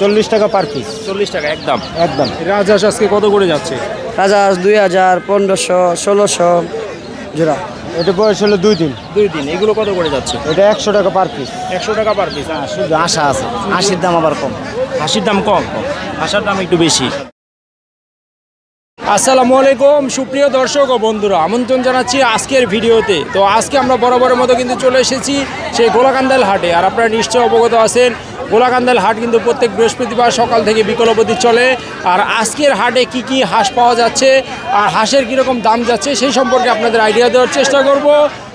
চল্লিশ টাকা per piece চল্লিশ টাকা একদম। একদম। রাজহাঁস আজকে কত করে যাচ্ছে? রাজহাঁস দুই হাজার পনেরোশো ষোলোশো জোড়া। এটা বয়স হলো দুই দিন। দুই দিন এগুলো কত করে যাচ্ছে? এটা একশো টাকা পার পিস একশো টাকা পার পিস হ্যাঁ শুধু আশা আছে। আশির দাম আবার কম। হাসির দাম কম হাসার দাম একটু বেশি। আসসালামু আলাইকুম, সুপ্রিয় দর্শক ও বন্ধুরা, আমন্ত্রণ জানাচ্ছি আজকের ভিডিওতে। তো আজকে আমরা বরাবরের মতো কিন্তু চলে এসেছি সেই গোলাকান্দাল হাটে। আর আপনারা নিশ্চয় অবগত আছেন, গোলাকান্দাল হাট কিন্তু প্রত্যেক বৃহস্পতিবার সকাল থেকে বিকল অবধি চলে। আর আজকের হাটে কি কি হাঁস পাওয়া যাচ্ছে, আর হাঁসের কীরকম দাম যাচ্ছে সেই সম্পর্কে আপনাদের আইডিয়া দেওয়ার চেষ্টা করব।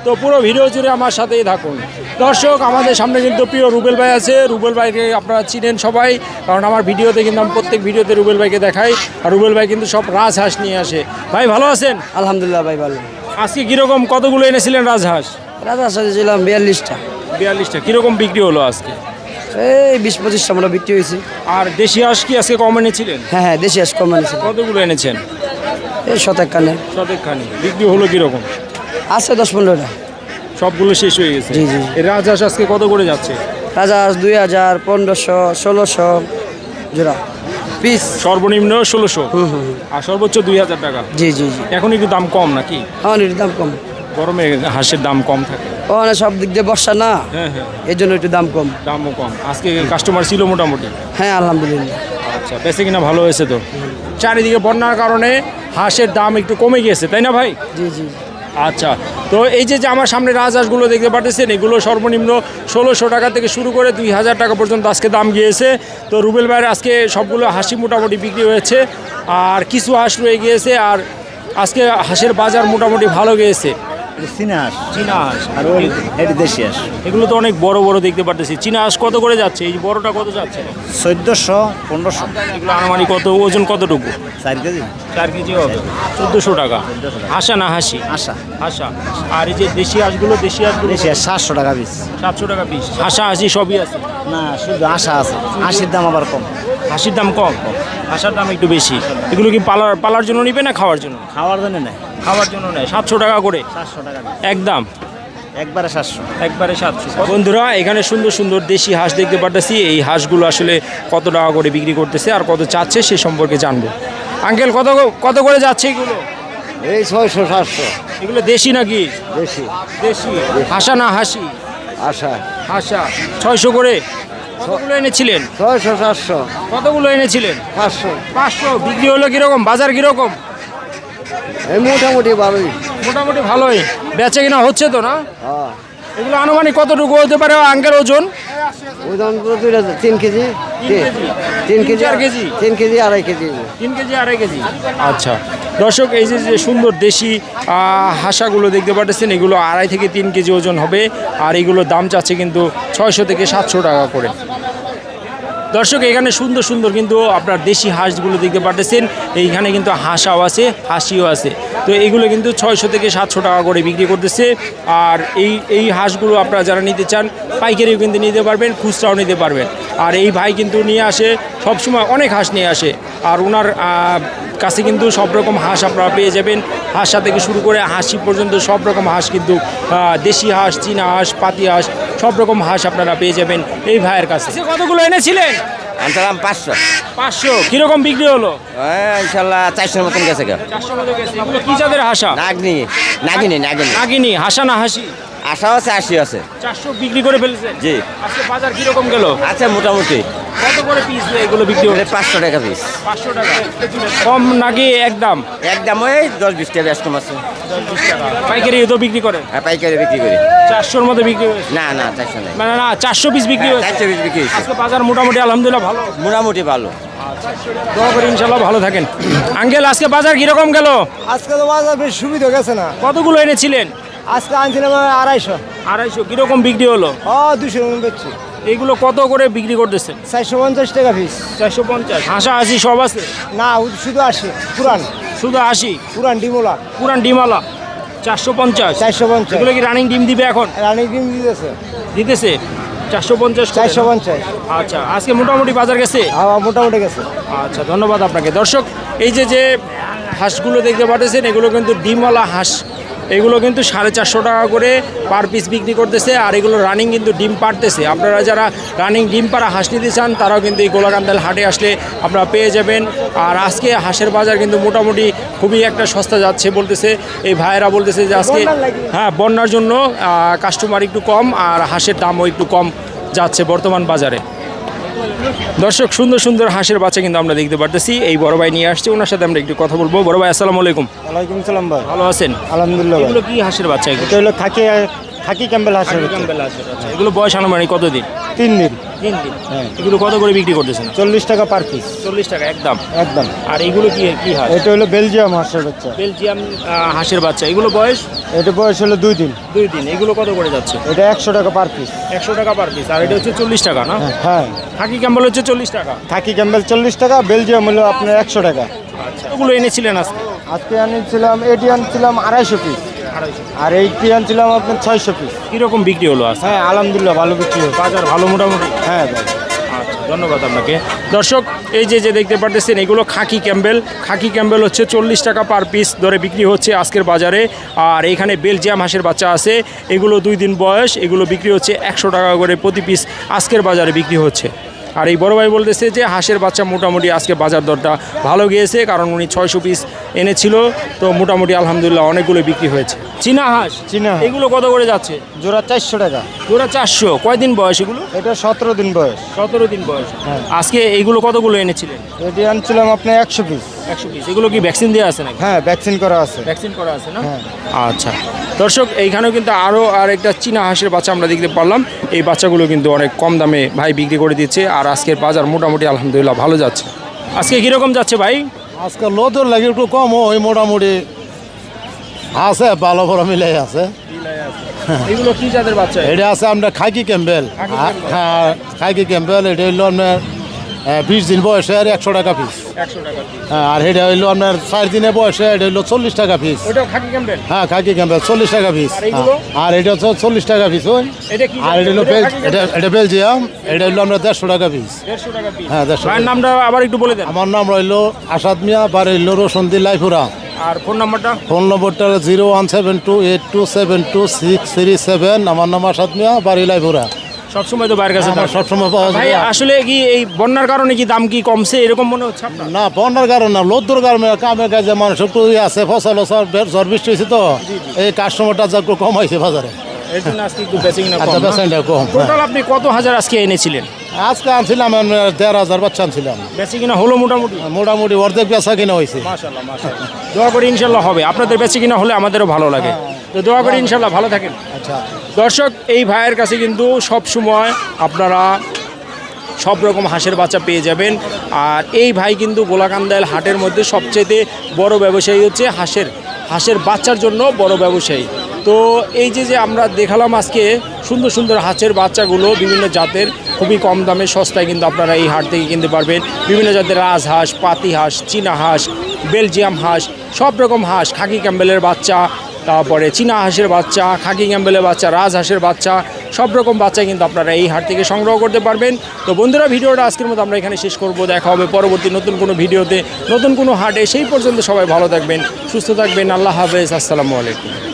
তো পুরো ভিডিও জুড়ে আমার সাথেই থাকুন। দর্শক আমাদের সামনে কিন্তু প্রিয় রুবেল ভাই আছে। রুবেল ভাইকে আপনারা চিনেন সবাই কারণ আমার ভিডিওতে কিন্তু আমি প্রত্যেক ভিডিওতে রুবেল ভাইকে দেখাই। আর রুবেল ভাই কিন্তু সব রাজহাঁস নিয়ে আসে। ভাই ভালো আছেন? আলহামদুলিল্লাহ ভাই ভালো। আজকে কীরকম কতগুলো এনেছিলেন রাজহাঁস? রাজহাঁস ছিলাম বিয়াল্লিশটা। বিয়াল্লিশটা কীরকম বিক্রি হলো আজকে? এই বিশ পঁচিশটা আমরা বিক্রি হয়েছে। আর দেশি হাঁস কি আজকে কম এনেছিলেন? হ্যাঁ হ্যাঁ দেশি হাঁস কম আনিছে কতগুলো এনেছেন? এই শতেক কানে সতেকখানি বিক্রি হলো কীরকম? আছে দশ পনেরোটা। সবগুলো শেষ হয়ে গেছে? জি, জি। রাজহাঁস আজকে কত করে যাচ্ছে? রাজহাঁস দুই হাজার পনেরোশো ষোলোশো জোড়া। পিস। সর্বনিম্ন ষোলোশো। আর সর্বোচ্চ দুই হাজার টাকা? জি জি জি। এখন একটু দাম কম নাকি? হ্যাঁ একটু দাম কম। গরমে হাঁসের দাম কম থাকে। ওখানে সব দিক দিয়ে বর্ষা না? হ্যাঁ হ্যাঁ। এই জন্য একটু দাম কম। দামও কম। আজকে কাস্টমার ছিল মোটামুটি? হ্যাঁ আলহামদুলিল্লাহ। আচ্ছা বেশি কিনা ভালো হয়েছে তো? চারিদিকে বন্যার কারণে হাঁসের দাম একটু কমে গিয়েছে তাই না ভাই? জি জি। আচ্ছা তো এই যে আমার সামনে রাজহাঁসগুলো দেখতে পাচ্ছেন এগুলো সর্বনিম্ন ষোলোশো টাকা থেকে শুরু করে দুই হাজার টাকা পর্যন্ত আজকে দাম গিয়েছে। তো রুবেল ভাইয়ের আজকে সবগুলো হাসি মোটামুটি বিক্রি হয়েছে, আর কিছু হাঁস রয়ে গিয়েছে, আর আজকে হাঁসের বাজার মোটামুটি ভালো গিয়েছে। চীনা হাঁস চীনা হাঁস আর ওই এটি দেশি হাঁস এগুলো তো অনেক বড় বড় দেখতে পারতেছি। চীনা হাঁস কত করে যাচ্ছে? এই বড়টা কত যাচ্ছে? চোদ্দোশো পনেরোশো। এগুলো আনুমানিক কত? ওজন কতটুকু? চার কেজি। চার কেজি হবে। চোদ্দোশো টাকা। হাসা না হাসি? আশা হাসা। আর এই যে দেশি হাঁসগুলো দেশি হাঁসগুলো দেশি হাঁস সাতশো টাকা পিস সাতশো টাকা পিস হাসা হাসি সবই আছে? না শুধু আশা আছে। আশির দাম আবার কম। হাসির দাম কম? হাসার দাম একটু বেশি। এগুলো কি পালার পালার জন্য নিবে না খাওয়ার জন্য? খাওয়ার জন্য নেই খাওয়ার জন্য নেয়। সাতশো টাকা করে? সাতশো টাকা। একদম। একবারে সাতশো। একবারে সাতশো। বন্ধুরা এখানে সুন্দর সুন্দর দেশি হাঁস দেখতে পারতেছি। এই হাঁসগুলো আসলে কত টাকা করে বিক্রি করতেছে আর কত চাচ্ছে সে সম্পর্কে জানব। আঙ্কেল কত কত করে যাচ্ছে এগুলো? এই ছয়শো সাতশো। এগুলো দেশি নাকি? দেশি। দেশি। হাসা না হাসি? আশা হাসা। ছয়শো করে? কতগুলো এনেছিলেন? ছয়শো সাতশো। কতগুলো এনেছিলেন? পাঁচশো। পাঁচশো। বিক্রি হলো কীরকম? বাজার কীরকম? এই মোটামুটি ভালোই। মোটামুটি ভালোই। বেচে কিনা হচ্ছে তো না? হ্যাঁ। এগুলো আনুমানিক কতটুকু হতে পারে আঙ্গের ওজন? ওজন তিন কেজি তিন কেজি? তিন কেজি? তিন কেজি আড়াই কেজি। তিন কেজি আড়াই কেজি। আচ্ছা। দর্শক এই যে যে সুন্দর দেশি হাসাগুলো হাঁসাগুলো দেখতে পাচ্ছেন এগুলো আড়াই থেকে তিন কেজি ওজন হবে আর এগুলোর দাম চাচ্ছে কিন্তু ছয়শো থেকে সাতশো টাকা করে। দর্শক, এখানে সুন্দর সুন্দর কিন্তু আপনার দেশি হাঁসগুলো দেখতে পারতেছেন। এইখানে কিন্তু হাঁসাও আছে, হাসিও আছে। তো এগুলো কিন্তু ছয়শো থেকে সাতশো টাকা করে বিক্রি করতেছে। আর এই এই হাঁসগুলো আপনারা যারা নিতে চান, পাইকারিও কিন্তু নিতে পারবেন, খুচরাও নিতে পারবেন। আর এই ভাই কিন্তু নিয়ে আসে, সবসময় অনেক হাঁস নিয়ে আসে। আর ওনার কাছে কিন্তু সব রকম হাঁস আপনারা পেয়ে যাবেন। হাঁসা থেকে শুরু করে হাসি পর্যন্ত সব রকম হাঁস কিন্তু দেশি হাঁস, চীনা হাঁস, পাতি হাঁস সব রকম হাঁস আপনারা পেয়ে যাবেন এই ভাইয়ের কাছে। আচ্ছা, কতগুলো এনেছিলেন? আনতাম পাঁচশো। পাঁচশো? কীরকম বিক্রি হলো? হ্যাঁ ইনশাল্লাহ চারশোর মতন গেছে কি জাতের হাসা? নাগনি নাগিনি নাগিনি। নাগিনি হাসা না হাসি? আশাও আছে আশি আছে। চারশো বিক্রি করে ফেলেছেন? জি। আজকে বাজার কীরকম গেল? আছে মোটামুটি। কত করে পিস এগুলো বিক্রি হলো? পাঁচশো টাকা পিস পাঁচশো টাকা। কম নাকি একদম? একদম ওই দশ বিশ টাকা ব্যস্ত আছে। পাইকারি তো বিক্রি করে? হ্যাঁ পাইকারি বিক্রি করি। চারশোর মতো বিক্রি হয়েছে? না না চারশো নাই। না চারশো পিস বিক্রি হ্যাঁ, হয়েছে? চারশো পিস বিক্রি হয়েছে। আজকে বাজার মোটামুটি আলহামদুলিল্লাহ ভালো? মোটামুটি ভালো। দোয়া করি ইনশাল্লাহ ভালো থাকেন। আঙ্কেল আজকে বাজার কীরকম গেল? আজকে তো বাজার বেশ সুবিধা গেছে না। কতগুলো এনেছিলেন? আজকে আনছিলাম আড়াইশো। আড়াইশো। কীরকম বিক্রি হলো? ও দুশো বেচছি। এইগুলো কত করে বিক্রি করতেছেন? চারশো পঞ্চাশ টাকা পিস। চারশো পঞ্চাশ। হাঁসা হাসি সব আছে? না শুধু আসে পুরান। শুধু আশি? পুরান ডিমওয়ালা পুরান ডিমালা চারশো পঞ্চাশ। চারশো পঞ্চাশ। এগুলো কি রানিং ডিম দিবে এখন? রানিং ডিম দিতেছে। দিতেছে? চারশো পঞ্চাশ চারশো পঞ্চাশ। আচ্ছা আজকে মোটামুটি বাজার গেছে? হাওয়া মোটামুটি গেছে। আচ্ছা ধন্যবাদ আপনাকে। দর্শক এই যে যে হাঁসগুলো দেখতে পাচ্ছেন এগুলো কিন্তু ডিমওয়ালা হাঁস। এগুলো কিন্তু সাড়ে চারশো টাকা করে পার পিস বিক্রি করতেছে আর এগুলো রানিং কিন্তু ডিম পারতেছে আপনারা যারা রানিং ডিম পাড়া হাঁস নিতে চান তারাও কিন্তু এই গোলাকান্দাল হাটে আসলে আপনারা পেয়ে যাবেন। আর আজকে হাঁসের বাজার কিন্তু মোটামুটি খুবই একটা সস্তা যাচ্ছে বলতেছে। এই ভাইয়েরা বলতেছে যে আজকে হ্যাঁ বন্যার জন্য কাস্টমার একটু কম আর হাঁসের দামও একটু কম যাচ্ছে বর্তমান বাজারে। দর্শক সুন্দর সুন্দর হাঁসের বাচ্চা কিন্তু আমরা দেখতে পারতেছি। এই বড় ভাই নিয়ে আসছি ওনার সাথে আমরা একটু কথা বলব। বড় ভাই আসসালামু আলাইকুম। ওয়ালাইকুম সালাম ভাই। ভালো আছেন? আলহামদুলিল্লাহ এগুলো কি হাঁসের বাচ্চা এগুলো? এটা হলো খাকি খাকি ক্যাম্বেল হাঁসের বাচ্চা। আচ্ছা, এগুলো বয়স আনুমানিক কত দিন তিন দিন। তিন দিন। হ্যাঁ। এগুলো কত করে বিক্রি করতেছেন? চল্লিশ টাকা পার পিস চল্লিশ টাকা একদম। একদম। আর এগুলো কি কি হাঁস? এটা হলো বেলজিয়াম হাঁসের বাচ্চা। বেলজিয়াম আহ, হাঁসের বাচ্চা। এগুলো বয়স? এটা বয়স হলো দুই দিন। দুই দিন। এগুলো কত করে যাচ্ছে? এটা একশো টাকা পার পিস একশো টাকা পার পিস আর এটা হচ্ছে চল্লিশ টাকা না? হ্যাঁ খাকি ক্যাম্বল হচ্ছে চল্লিশ টাকা। খাকি ক্যাম্বেল চল্লিশ টাকা বেলজিয়াম হলো আপনার একশো টাকা। আচ্ছা ওগুলো এনেছিলেন আজকে? আজকে আনিছিলাম এটি আনছিলাম আড়াইশো পিস আর এইটি আনছিলাম আপনার ছয়শো পিস। কীরকম বিক্রি হলো আজকে? হ্যাঁ আলহামদুলিল্লাহ ভালো বিক্রি হয়েছে। বাজার ভালো মোটামুটি? হ্যাঁ আচ্ছা ধন্যবাদ আপনাকে। দর্শক এই যে যে দেখতে পারতেছেন এগুলো খাকি ক্যাম্বেল। খাকি ক্যাম্বেল হচ্ছে চল্লিশ টাকা পার পিস দরে বিক্রি হচ্ছে আজকের বাজারে। আর এখানে বেলজিয়াম হাঁসের বাচ্চা আছে। এগুলো দুই দিন বয়স এগুলো বিক্রি হচ্ছে একশো টাকা করে প্রতি পিস আজকের বাজারে বিক্রি হচ্ছে। আর এই বড় ভাই বলতেছে যে হাঁসের বাচ্চা মোটামুটি আজকে বাজার দরটা ভালো গিয়েছে কারণ উনি ছয়শো পিস এনেছিল। তো মোটামুটি আলহামদুলিল্লাহ অনেকগুলো বিক্রি হয়েছে। চীনা হাঁস? চীনা হাঁস। এগুলো কত করে যাচ্ছে? জোড়া চারশো টাকা। জোড়া চারশো। কয়দিন বয়স এগুলো? এটা সতেরো দিন বয়স। সতেরো দিন বয়স। হ্যাঁ। আজকে এইগুলো কতগুলো এনেছিলেন? এটি আনছিলাম আপনি একশো পিস একশো পিস এগুলো কি ভ্যাকসিন দেওয়া আছে নাকি? হ্যাঁ ভ্যাকসিন করা আছে। ভ্যাকসিন করা আছে না? হ্যাঁ। আচ্ছা। দর্শক এইখানেও কিন্তু আরও আর একটা চীনা হাঁসের বাচ্চা আমরা দেখতে পারলাম। এই বাচ্চাগুলো কিন্তু অনেক কম দামে ভাই বিক্রি করে দিচ্ছে আর আজকের বাজার মোটামুটি আলহামদুলিল্লাহ ভালো যাচ্ছে। আজকে কীরকম যাচ্ছে ভাই? আজকে লোদের লাগে একটু কম ওই মোটামুটি আছে ভালো ভালো মিলে আছে। এগুলো কি জাতের বাচ্চা? এটা আছে ক্যাম্বেল। খাকি ক্যাম্বেল। হ্যাঁ খাইকি ক্যাম্বেল এটা হইল আপনার বিশ দিন বয়সে আর একশো টাকা পিস। হ্যাঁ আর এটা হইল আপনার চার দিনের বয়সে এটা হইল চল্লিশ টাকা পিস ওটাও খাকি ক্যাম্পেল হ্যাঁ চল্লিশ টাকা পিস আর এটা হচ্ছে চল্লিশ টাকা পিস ওই। আর এটা হলো বেল এটা এটা বেলজিয়াম এটা হইল আপনার দেড়শো টাকা পিস। হ্যাঁ, দেড়শো। নামটা আবার একটু বলে দেন। আমার নাম রইল আসাদ মিয়া বাড়ি হইল রসন্দি লাইফুরা আর ফোন নাম্বারটা? ফোন নম্বরটা zero one seven two eight two seven two six three seven. আমার নাম আসাদ মিয়া বাড়ি লাইফুরা সবসময় তো বাইরের কাছে আমার সবসময় পাওয়া ভাই যায় আসলে কি এই বন্যার কারণে কি দাম কি কমছে? এরকম মনে হচ্ছে আপনার? না বন্যার কারণ না লোদ্দুর কারণে কামের কাজে মানুষ একটু ইয়ে আছে ফসল ঝড় বৃষ্টি হয়েছে তো। এই কাস্টমারটা যা একটু কম হয়েছে বাজারে। আচ্ছা কম কম হ্যাঁ। আপনি কত হাজার আজকে এনেছিলেন? আজকে আনছিলাম আমি দেড় হাজার বাচ্চা আনছিলাম। বেশি কিনা হলো মোটামুটি? মোটামুটি অর্ধেক বেচা কিনা হয়েছে। দোয়া করি ইনশাল্লাহ হবে। আপনাদের বেশি কিনা হলে আমাদেরও ভালো লাগে। তো দোয়া করি ইনশাল্লাহ ভালো থাকেন। দর্শক, এই ভাইয়ের কাছে কিন্তু সব সময় আপনারা সব রকম হাঁসের বাচ্চা পেয়ে যাবেন। আর এই ভাই কিন্তু গোলাকান্দাল হাটের মধ্যে সবচেয়ে বড় ব্যবসায়ী হচ্ছে হাঁসের হাঁসের বাচ্চার জন্য বড় ব্যবসায়ী। তো এই যে যে আমরা দেখালাম আজকে সুন্দর সুন্দর হাঁসের বাচ্চাগুলো বিভিন্ন জাতের, খুবই কম দামে সস্তায় কিন্তু আপনারা এই হাট থেকে কিনতে পারবেন। বিভিন্ন জাতের রাজহাঁস পাতি হাঁস, চীনা হাঁস, বেলজিয়াম হাঁস, সব রকম হাঁস, খাকি ক্যাম্বেলের বাচ্চা তারপরে চীনা হাঁসের বাচ্চা, খাকি গ্যাম্বেলের বাচ্চা, রাজ হাঁসের বাচ্চা, সব রকম বাচ্চা কিন্তু আপনারা এই হাট থেকে সংগ্রহ করতে পারবেন। তো বন্ধুরা, ভিডিওটা আজকের মতো আমরা এখানে শেষ করব। দেখা হবে পরবর্তী নতুন কোনো ভিডিওতে, নতুন কোনো হাটে। সেই পর্যন্ত সবাই ভালো থাকবেন, সুস্থ থাকবেন। আল্লাহ হাফেজ, আসসালামু আলাইকুম।